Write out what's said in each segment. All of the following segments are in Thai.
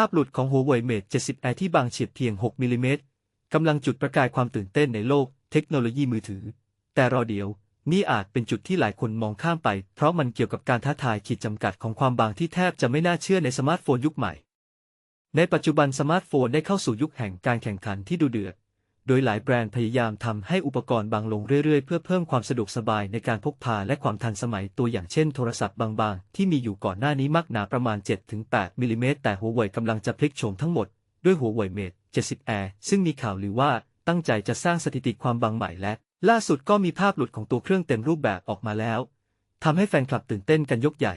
ภาพหลุดของหัวเว่ยเมท 70i ที่บางเฉียบเพียง 6 มิลลิเมตรกำลังจุดประกายความตื่นเต้นในโลกเทคโนโลยีมือถือ แต่รอเดียว นี่อาจเป็นจุดที่หลายคนมองข้ามไป เพราะมันเกี่ยวกับการท้าทายขีดจำกัดของความบางที่แทบจะไม่น่าเชื่อในสมาร์ทโฟนยุคใหม่ ในปัจจุบันสมาร์ทโฟนได้เข้าสู่ยุคแห่งการแข่งขันที่ดูเดือด โดยหลายแบรนด์พยายามทำให้อุปกรณ์บางลงเรื่อยๆ เพื่อเพิ่มความสะดวกสบายในการพกพาและความทันสมัยตัวอย่างเช่นโทรศัพท์บางๆ ที่มีอยู่ก่อนหน้านี้มักหนาประมาณ 7-8มิลลิเมตรแต่หัวเว่ยกำลังจะพลิกโฉมทั้งหมด ด้วยหัวเว่ยเมท70 Air ซึ่งมีข่าวลือว่าตั้งใจจะสร้างสถิติความบางใหม่และ ล่าสุดก็มีภาพหลุดของตัวเครื่องเต็มรูปแบบออกมาแล้วทำให้แฟนคลับตื่นเต้นกันยกใหญ่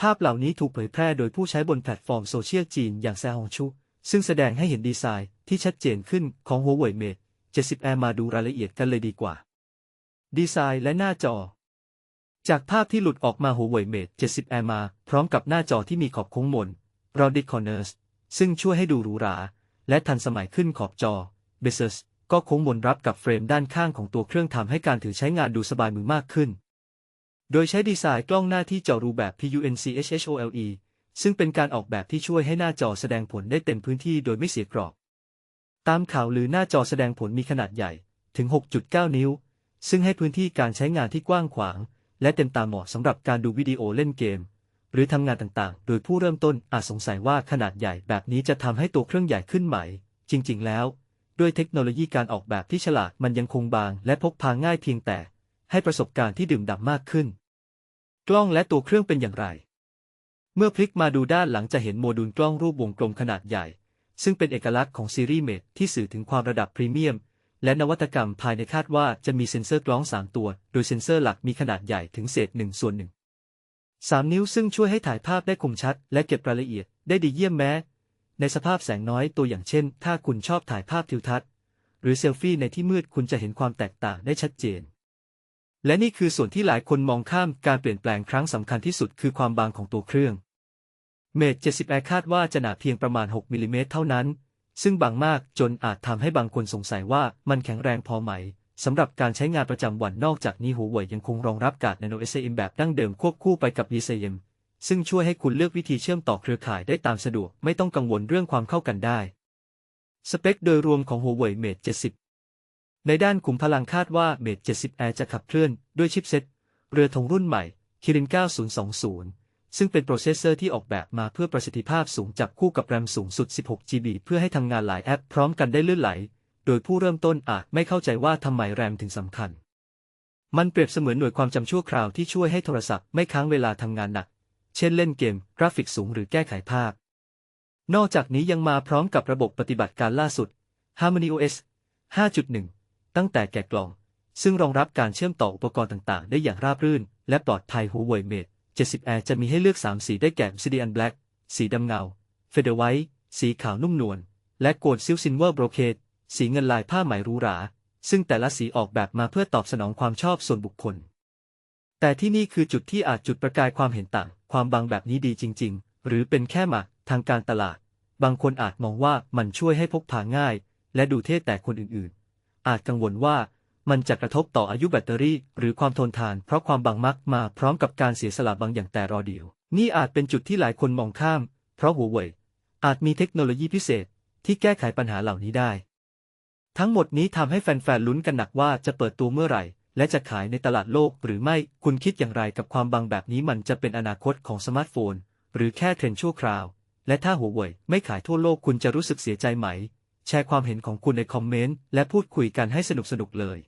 ภาพเหล่านี้ถูกเผยแพร่โดยผู้ใช้บนแพลตฟอร์มโซเชียลจีนอย่างแซฮงชู ซึ่งแสดงให้เห็นดีไซน์ที่ชัดเจนขึ้นของหัวเว่ยเมท70 Air มาดูรายละเอียดกันเลยดีกว่า ดีไซน์และหน้าจอ จากภาพที่หลุดออกมาหัวเว่ยเมท70 Air มาพร้อมกับหน้าจอที่มีขอบโค้งมน rounded corners ซึ่งช่วยให้ดูหรูหรา และทันสมัยขึ้นขอบจอ Bezels ก็โค้งมนรับกับเฟรมด้านข้างของตัวเครื่องทำให้การถือใช้งานดูสบายมือมากขึ้น โดยใช้ดีไซน์กล้องหน้าที่จอรูแบบ PUNCHHOLE ซึ่งเป็นการออกแบบที่ช่วยให้หน้าจอแสดงผลได้เต็มพื้นที่โดยไม่เสียกรอบ ตามข่าวลือหน้าจอแสดงผลมีขนาดใหญ่ถึง 6.9 นิ้ว ซึ่งให้พื้นที่การใช้งานที่กว้างขวาง และเต็มตาเหมาะสำหรับการดูวิดีโอเล่นเกม หรือทำงานต่างๆ โดยผู้เริ่มต้นอาจสงสัยว่าขนาดใหญ่แบบนี้จะทำให้ตัวเครื่องใหญ่ขึ้นไหม จริง ๆ แล้วด้วยเทคโนโลยีการออกแบบที่ฉลาดมันยังคงบาง และพกพาง่ายเพียงแต่ ให้ประสบการณ์ที่ดื่มด่ำมากขึ้น กล้องและตัวเครื่องเป็นอย่างไร เมื่อพลิกมาดูด้านหลังจะเห็นโมดูลกล้องรูปวงกลมขนาดใหญ่ ซึ่งเป็นเอกลักษณ์ของซีรีส์เมทที่สื่อถึงความระดับพรีเมียม และนวัตกรรมภายในคาดว่าจะมีเซ็นเซอร์กล้อง 3 ตัว โดยเซ็นเซอร์หลักมีขนาดใหญ่ถึงเศษ1ส่วน1 3นิ้วซึ่งช่วยให้ถ่ายภาพได้คมชัด และเก็บรายละเอียดได้ดีเยี่ยมแม้ ในสภาพแสงน้อยตัวอย่างเช่น ถ้าคุณชอบถ่ายภาพทิวทัศน์ หรือเซลฟี่ในที่มืดคุณจะเห็นความแตกต่างได้ชัดเจน และนี่คือส่วนที่หลายคนมองข้ามการเปลี่ยนแปลงครั้งสำคัญที่สุดคือความบางของตัวเครื่อง เมท70 Air คาดว่าจะหนาเพียงประมาณ 6มิลลิเมตรเท่านั้น ซึ่งบางมากจนอาจทำให้บางคนสงสัยว่ามันแข็งแรงพอไหมสำหรับการใช้งานประจำวันนอกจากนี้หัวเว่ยยังคงรองรับการ์ด Nano SIM แบบดั้งเดิมควบคู่ไปกับ eSIM ซึ่งช่วยให้คุณเลือกวิธีเชื่อมต่อเครือข่ายได้ตามสะดวกไม่ต้องกังวลเรื่องความเข้ากันได้ สเปคโดยรวมของหัวเว่ย Mate 70 ในด้านขุมพลังคาดว่า Mate 70 Air จะขับเคลื่อนด้วยชิปเซ็ตเรือธงรุ่นใหม่ Kirin 9020 ซึ่งเป็นโปรเซสเซอร์ที่ออกแบบมาเพื่อประสิทธิภาพสูงจับคู่กับแรมสูงสุด 16 GB เพื่อให้ทำงานหลายแอปพร้อมกันได้ลื่นไหล โดยผู้เริ่มต้นอาจไม่เข้าใจว่าทำไมแรมถึงสำคัญ มันเปรียบเสมือนหน่วยความจำชั่วคราวที่ช่วยให้โทรศัพท์ไม่ค้างเวลาทำงานหนัก เช่นเล่นเกม กราฟิกสูงหรือแก้ไขภาพ นอกจากนี้ยังมาพร้อมกับระบบปฏิบัติการล่าสุด Harmony OS 5.1 ตั้งแต่แกะกล่อง ซึ่งรองรับการเชื่อมต่ออุปกรณ์ต่างๆ ได้อย่างราบรื่น และปลอดภัย Huawei Mate 70 Air จะมีให้เลือก 3 สีได้แก่ Obsidian Black สีดำเงา Feather White สีขาวนุ่มนวล และ Gold Silk Silver Brocade สีเงินลายผ้าไหมหรูหรา ซึ่งแต่ละสีออกแบบมาเพื่อตอบสนองความชอบส่วนบุคคล แต่ที่นี่คือจุดที่อาจจุดประกายความเห็นต่าง ความบางแบบนี้ดีจริง ๆ หรือเป็นแค่หมากทางการตลาด บางคนอาจมองว่ามันช่วยให้พกพาง่าย และดูเท่แต่คนอื่น อาจกังวลว่ามันจะกระทบต่ออายุแบตเตอรี่ หรือความทนทาน เพราะความบางมักมาพร้อมกับการเสียสละบางอย่างแต่รอเดียว นี่อาจเป็นจุดที่หลายคนมองข้าม เพราะหัวเว่ยอาจมีเทคโนโลยีพิเศษที่แก้ไขปัญหาเหล่านี้ได้ ทั้งหมดนี้ทำให้แฟนๆลุ้นกันหนักว่าจะเปิดตัวเมื่อไหร่ และจะขายในตลาดโลกหรือไม่คุณคิดอย่างไรกับความบางแบบนี้มันจะเป็นอนาคตของสมาร์ทโฟน หรือแค่เทรนชั่วคราว และถ้าหัวเว่ยไม่ขายทั่วโลกคุณจะรู้สึกเสียใจไหม แชร์ความเห็นของคุณในคอมเมนต์ และพูดคุยกันให้สนุกสนุกเลย